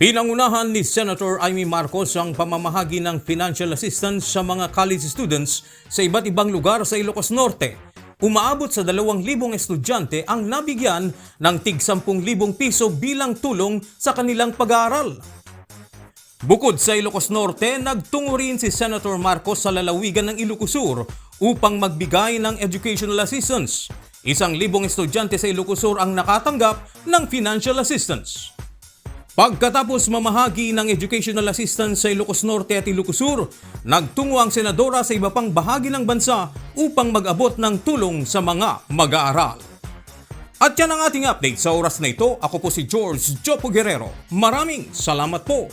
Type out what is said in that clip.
Pinangunahan ni Senator Amy Marcos ang pamamahagi ng financial assistance sa mga college students sa iba't ibang lugar sa Ilocos Norte. Umaabot sa 2,000 estudyante ang nabigyan ng tig 10,000 piso bilang tulong sa kanilang pag-aaral. Bukod sa Ilocos Norte, nagtungo rin si Senator Marcos sa lalawigan ng Ilocos Sur upang magbigay ng educational assistance. Isang libong estudyante sa Ilocos Sur ang nakatanggap ng financial assistance. Pagkatapos mamahagi ng educational assistance sa Ilocos Norte at Ilocos Sur, nagtungo ang senadora sa iba pang bahagi ng bansa upang mag-abot ng tulong sa mga mag-aaral. At yan ang ating update sa oras na ito. Ako po si George Jopo Guerrero. Maraming salamat po